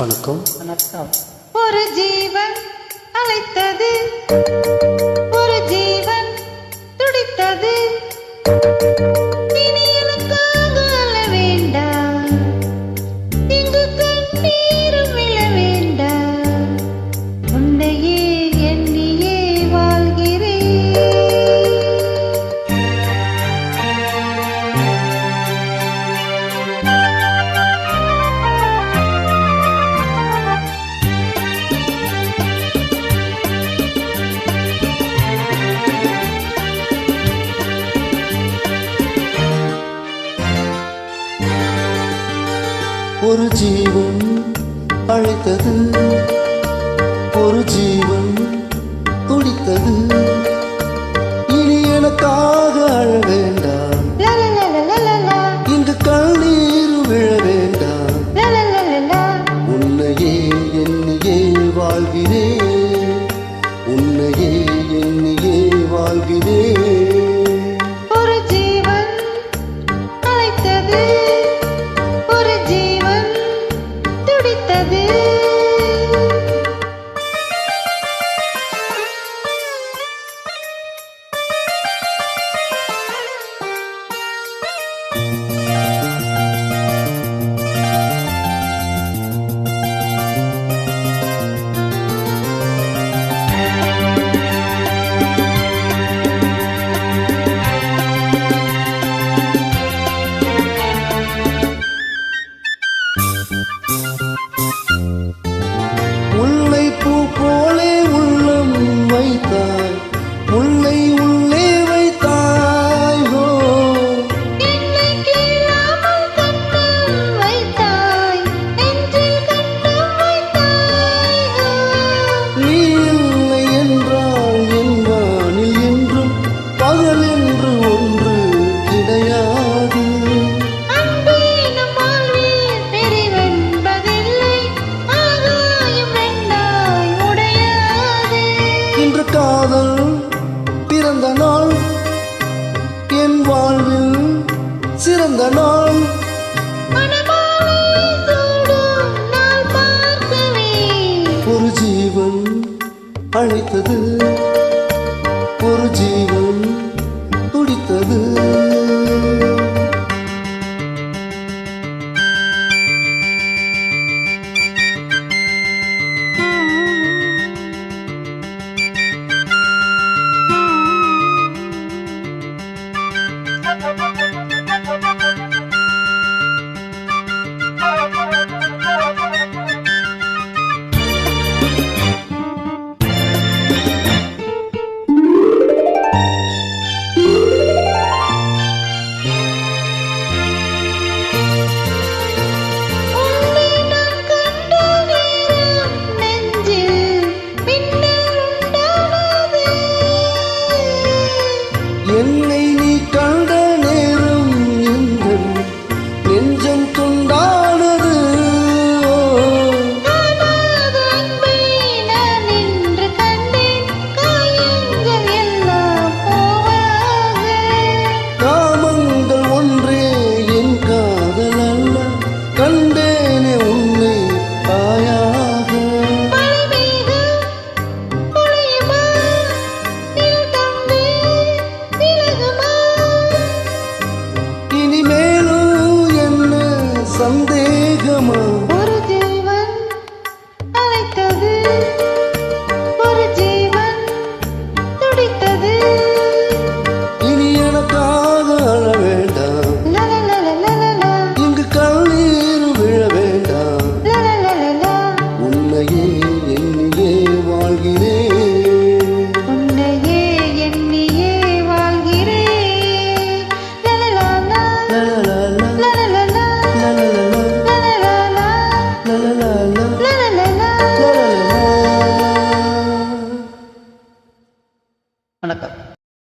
வணக்கம். வணக்கம். ஒரு ஜீவன் அழைத்தது. ஒரு ஜீவன் அழைத்தது. ஒரு ஜீவன் துடித்தது. இனி எனக்காக அழ வேண்டாம். இங்கு கண்ணீர் விழ வேண்டாம். உன்னையே என்னையே வாழ்கிறேன். Música காதல் பிறந்த நாள். என் வாழ்வில் சிறந்த நாள். ஒரு ஜீவன் அழைத்தது.